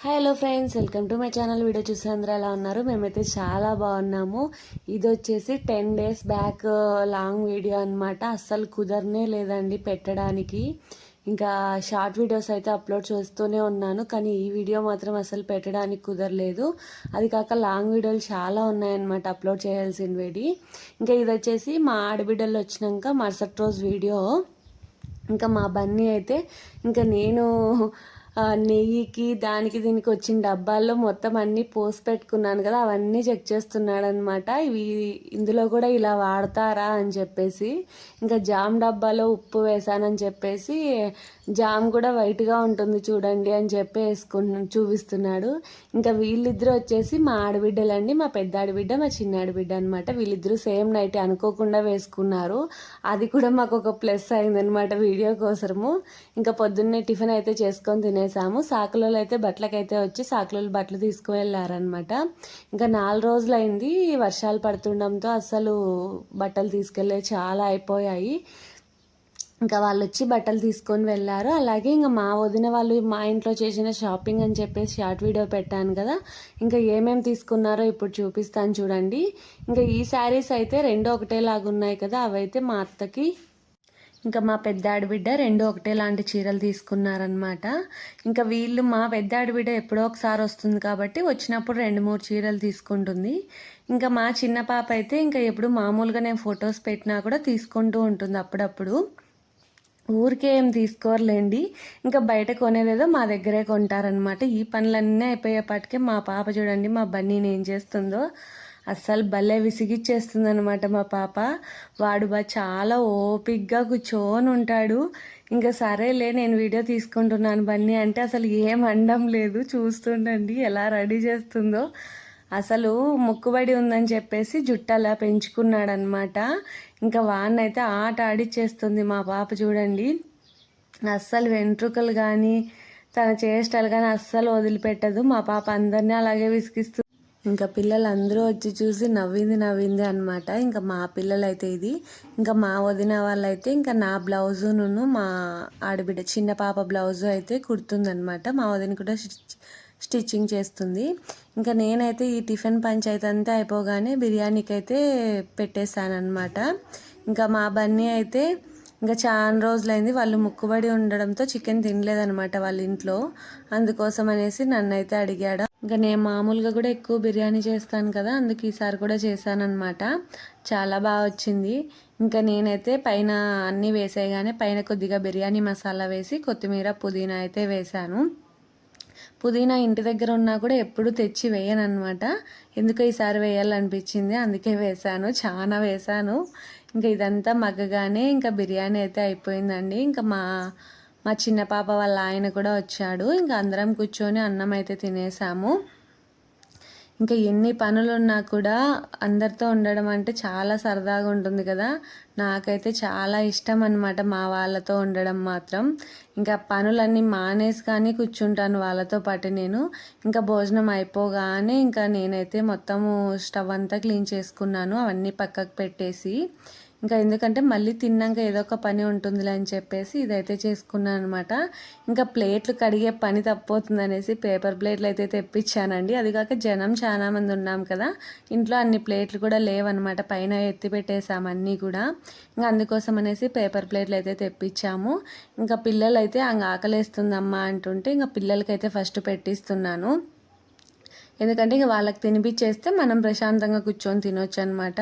Hello friends welcome to my channel video చూసి అందరూ ఎలా ఉన్నారు? మేమైతే చాలా బాగున్నాము. ఇది వచ్చేసి ten days back long video అన్నమాట. అస్సలు కుదరనే లేదండి పెట్టడానికి. ఇంకా షార్ట్ వీడియోస్ అయితే అప్లోడ్ చేస్తూనే ఉన్నాను. కానీ ఈ వీడియో మాత్రం అసలు పెట్టడానికి కుదరలేదు. అది కాక లాంగ్ వీడియోలు చాలా ఉన్నాయన్నమాట అప్లోడ్ చేయాల్సినవి ఇంకా ఇది వచ్చేసి మా ఆడబిడ్డలు వచ్చినాక మరుసటి రోజు వీడియో ఇంకా మా బన్నీ అయితే ఇంకా నేను నెయ్యికి దానికి దీనికి వచ్చిన డబ్బాల్లో మొత్తం అన్నీ పోసి పెట్టుకున్నాను కదా అవన్నీ చెక్ చేస్తున్నాడు అనమాట ఇవి ఇందులో కూడా ఇలా వాడతారా అని చెప్పేసి ఇంకా జామ్ డబ్బాలో ఉప్పు వేసానని చెప్పేసి జామ్ కూడా వైట్గా ఉంటుంది చూడండి అని చెప్పి వేసుకుంటు చూపిస్తున్నాడు. ఇంకా వీళ్ళిద్దరూ వచ్చేసి మా ఆడబిడ్డలండి మా పెద్ద ఆడబిడ్డ మా చిన్న ఆడబిడ్డ అనమాట వీళ్ళిద్దరూ సేమ్ నైట్ అనుకోకుండా వేసుకున్నారు. అది కూడా మాకు ఒక ప్లస్ అయిందనమాట వీడియో కోసము. ఇంకా పొద్దున్నే టిఫిన్ అయితే చేసుకొని వేసాము సాకులలో అయితే బట్టలకైతే వచ్చి సాకులలో బట్టలు తీసుకువెళ్ళారనమాట ఇంకా నాలుగు రోజులైంది వర్షాలు పడుతుండడంతో అసలు బట్టలు తీసుకెళ్ళే చాలా అయిపోయాయి. ఇంకా వాళ్ళు వచ్చి బట్టలు తీసుకొని వెళ్ళారు. అలాగే ఇంకా మా వదిన వాళ్ళు మా ఇంట్లో చేసిన షాపింగ్ అని చెప్పేసి షార్ట్ వీడియో పెట్టాను కదా. ఇంకా ఏమేమి తీసుకున్నారో ఇప్పుడు చూపిస్తాను చూడండి. ఇంకా ఈ శారీస్ అయితే రెండు ఒకటేలాగా ఉన్నాయి కదా. అవైతే మా అత్తకి ఇంకా మా పెద్ద ఆడబిడ్డ రెండు ఒకటే లాంటి చీరలు తీసుకున్నారనమాట ఇంకా వీళ్ళు మా పెద్ద ఆడబిడ్డ ఎప్పుడో ఒకసారి వస్తుంది కాబట్టి వచ్చినప్పుడు రెండు మూడు చీరలు తీసుకుంటుంది. ఇంకా మా చిన్న పాప అయితే ఇంకా ఎప్పుడు మామూలుగా నేను ఫొటోస్ పెట్టినా కూడా తీసుకుంటూ ఉంటుంది అప్పుడప్పుడు. ఊరికే ఏం తీసుకోరులేండి. ఇంకా బయట కొనేదేదో మా దగ్గరే కొంటారనమాట ఈ పనులన్నీ అయిపోయేపాటికే మా పాప చూడండి మా బన్నీని ఏం చేస్తుందో. అస్సలు భలే విసిగిచ్చేస్తుంది అనమాట మా పాప. వాడు బా చాలా ఓపిగ్గా కూర్చొని ఉంటాడు. ఇంకా సరేలే నేను వీడియో తీసుకుంటున్నాను బన్నీ అంటే అసలు ఏం అండం లేదు. చూస్తుండండి ఎలా రెడీ చేస్తుందో. అసలు మొక్కుబడి ఉందని చెప్పేసి జుట్టు అలా పెంచుకున్నాడనమాట ఇంకా వాన్నైతే ఆట ఆడిచ్చేస్తుంది మా పాప చూడండి. అస్సలు వెంట్రుకలు కానీ తన చేష్టలు కానీ అస్సలు వదిలిపెట్టదు. మా పాప అందరినీ అలాగే విసిగిస్తుంది ఇంకా పిల్లలందరూ వచ్చి చూసి నవ్వింది నవ్వింది అనమాట ఇంకా మా పిల్లలైతే ఇది. ఇంకా మా వదిన వాళ్ళైతే ఇంకా నా బ్లౌజును మా ఆడబిడ్డ చిన్న పాప బ్లౌజు అయితే కుడుతుందనమాట మా వదిన కూడా స్టిచ్చింగ్ చేస్తుంది. ఇంకా నేనైతే ఈ టిఫిన్ పంచాయతీ అంతా అయిపోగానే బిర్యానీకి అయితే పెట్టేశానమాట ఇంకా మా బన్నీ అయితే ఇంకా చాలా రోజులైంది వాళ్ళు ముక్కుబడి ఉండడంతో చికెన్ తినలేదనమాట వాళ్ళ ఇంట్లో. అందుకోసం అనేసి నన్ను అయితే అడిగాడు. ఇంకా నేను మామూలుగా కూడా ఎక్కువ బిర్యానీ చేస్తాను కదా అందుకు ఈసారి కూడా చేశానమాట చాలా బాగా వచ్చింది. ఇంకా నేనైతే పైన అన్నీ వేసేయగానే పైన కొద్దిగా బిర్యానీ మసాలా వేసి కొత్తిమీర పుదీనా అయితే వేశాను. పుదీనా ఇంటి దగ్గర ఉన్నా కూడా ఎప్పుడు తెచ్చి వేయను అనమాట ఎందుకో ఈసారి వేయాలనిపించింది అందుకే వేశాను. చాలా వేశాను. ఇంకా ఇదంతా మగ్గగానే ఇంకా బిర్యానీ అయితే అయిపోయిందండి. ఇంకా మా మా చిన్న పాప వాళ్ళ ఆయన కూడా వచ్చాడు. ఇంకా అందరం కూర్చొని అన్నం అయితే తినేసాము. ఇంకా ఎన్ని పనులు ఉన్నా కూడా అందరితో ఉండడం అంటే చాలా సరదాగా ఉంటుంది కదా. నాకైతే చాలా ఇష్టం అనమాట మా వాళ్ళతో ఉండడం మాత్రం. ఇంకా పనులన్నీ మానేసి కానీ కూర్చుంటాను వాళ్ళతో పాటు నేను. ఇంకా భోజనం అయిపోగానే ఇంకా నేనైతే మొత్తము స్టవ్ అంతా క్లీన్ చేసుకున్నాను. అవన్నీ పక్కకు పెట్టేసి ఇంకా ఎందుకంటే మళ్ళీ తిన్నాక ఏదో ఒక పని ఉంటుందిలే అని చెప్పేసి ఇదైతే చేసుకున్నాను అనమాట ఇంకా ప్లేట్లు కడిగే పని తప్పవుతుంది అనేసి పేపర్ ప్లేట్లు అయితే తెప్పించానండి. అది కాక జనం చాలా మంది ఉన్నాం కదా ఇంట్లో అన్ని ప్లేట్లు కూడా లేవన్నమాట. పైన ఎత్తి పెట్టేసాము అన్నీ కూడా. ఇంకా అందుకోసం అనేసి పేపర్ ప్లేట్లు అయితే తెప్పించాము. ఇంకా పిల్లలు అయితే ఆకలేస్తుందమ్మా అంటుంటే ఇంకా పిల్లలకైతే ఫస్ట్ పెట్టిస్తున్నాను. ఎందుకంటే ఇక వాళ్ళకి తినిపించేస్తే మనం ప్రశాంతంగా కూర్చొని తినొచ్చు అనమాట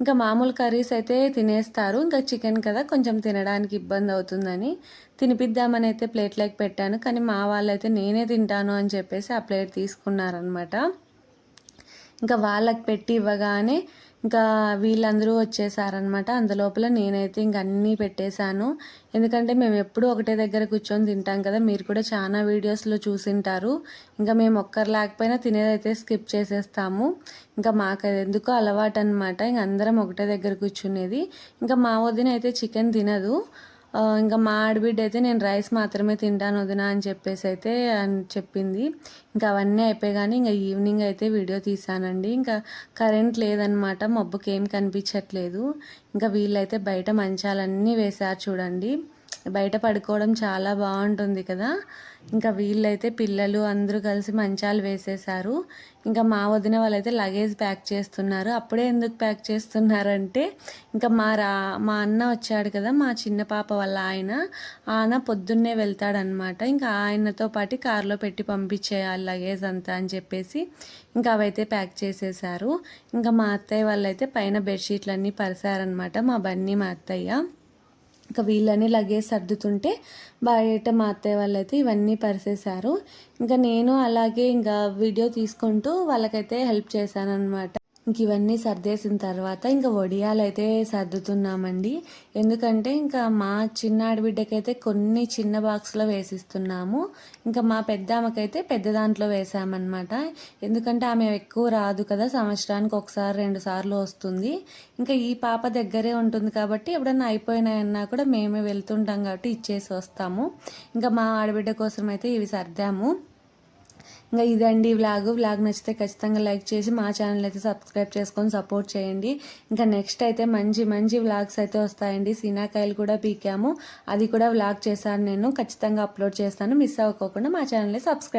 ఇంకా మామూలు కర్రీస్ అయితే తినేస్తారు. ఇంకా చికెన్ కదా కొంచెం తినడానికి ఇబ్బంది అవుతుందని. తినిపిద్దామని అయితే ప్లేట్లోకి పెట్టాను. కానీ మా వాళ్ళైతే నేనే తింటాను అని చెప్పేసి ఆ ప్లేట్ తీసుకున్నారనమాట. ఇంకా వాళ్ళకి పెట్టి ఇవ్వగానే ఇంకా వీళ్ళందరూ వచ్చేసారనమాట అందులోపల నేనైతే ఇంక అన్నీ పెట్టేశాను. ఎందుకంటే మేము ఎప్పుడూ ఒకటే దగ్గర కూర్చొని తింటాం కదా మీరు కూడా చాలా వీడియోస్లో చూసింటారు. ఇంకా మేము ఒక్కరు లేకపోయినా తినేదైతే స్కిప్ చేసేస్తాము. ఇంకా మాకు అది ఎందుకో అలవాటు అనమాట ఇంక అందరం ఒకటే దగ్గర కూర్చునేది. ఇంకా మా వదిన అయితే చికెన్ తినదు. ఇంకా మా ఆడబిడ్డ అయితే నేను రైస్ మాత్రమే తింటాను వదినా అని చెప్పేసి అయితే అని చెప్పింది. ఇంకా అవన్నీ అయిపోయి కానీ ఇంకా ఈవినింగ్ అయితే వీడియో తీసానండి. ఇంకా కరెంట్ లేదనమాట మబ్బుకి ఏం కనిపించట్లేదు. ఇంకా వీళ్ళైతే బయట మంచాలన్నీ వేశారు చూడండి. బయట పడుకోవడం చాలా బాగుంటుంది కదా. ఇంకా వీళ్ళైతే పిల్లలు అందరూ కలిసి మంచాలు వేసేసారు ఇంకా మా వదిన వాళ్ళైతే లగేజ్ ప్యాక్ చేస్తున్నారు. అప్పుడే ఎందుకు ప్యాక్ చేస్తున్నారంటే ఇంకా మా రా మా అన్న వచ్చాడు కదా మా చిన్న పాప వాళ్ళ ఆయన. ఆయన పొద్దున్నే వెళ్తాడనమాట ఇంకా ఆయనతో పాటు కారులో పెట్టి పంపించేయాలి లగేజ్ అంతా అని చెప్పేసి ఇంకా అవైతే ప్యాక్ చేసేసారు ఇంకా మా అత్తయ్య వాళ్ళైతే పైన బెడ్షీట్లన్నీ పరిసారనమాట మా బన్నీ మా అత్తయ్య. ఇంకా వీళ్ళని లగేజ్ సర్దుతుంటే బయట మా అత్తయ్య వాళ్ళైతే ఇవన్నీ పరిసేశారు. ఇంకా నేను అలాగే ఇంకా వీడియో తీసుకుంటూ వాళ్ళకైతే హెల్ప్ చేశాను అనమాట ఇంక ఇవన్నీ సర్దేసిన తర్వాత ఇంకా వడియాలు అయితే సర్దుతున్నామండి. ఎందుకంటే ఇంకా మా చిన్న ఆడబిడ్డకైతే కొన్ని చిన్న బాక్స్లో వేసిస్తున్నాము. ఇంకా మా పెద్ద ఆమెకైతే పెద్ద దాంట్లో వేసామన్నమాట. ఎందుకంటే ఆమె ఎక్కువ రాదు కదా సంవత్సరానికి ఒకసారి రెండు సార్లు వస్తుంది. ఇంకా ఈ పాప దగ్గరే ఉంటుంది కాబట్టి ఎప్పుడన్నా అయిపోయినాయన్నా కూడా మేమే వెళ్తుంటాం కాబట్టి ఇచ్చేసి వస్తాము. ఇంకా మా ఆడబిడ్డ కోసం అయితే ఇవి సర్దాము. ఇంకా ఇదండి వ్లాగ్. వ్లాగ్ నచ్చితే ఖచ్చితంగా లైక్ చేసి మా ఛానల్ అయితే సబ్స్క్రైబ్ చేసుకొని సపోర్ట్ చేయండి. ఇంకా నెక్స్ట్ అయితే మంచి మంచి వ్లాగ్స్ అయితే వస్తాయండి. సీనాకాయలు కూడా పీకాము. అది కూడా వ్లాగ్ చేశాను నేను. ఖచ్చితంగా అప్లోడ్ చేస్తాను. మిస్ అవ్వకోకుండా మా ఛానల్ని సబ్స్క్రైబ్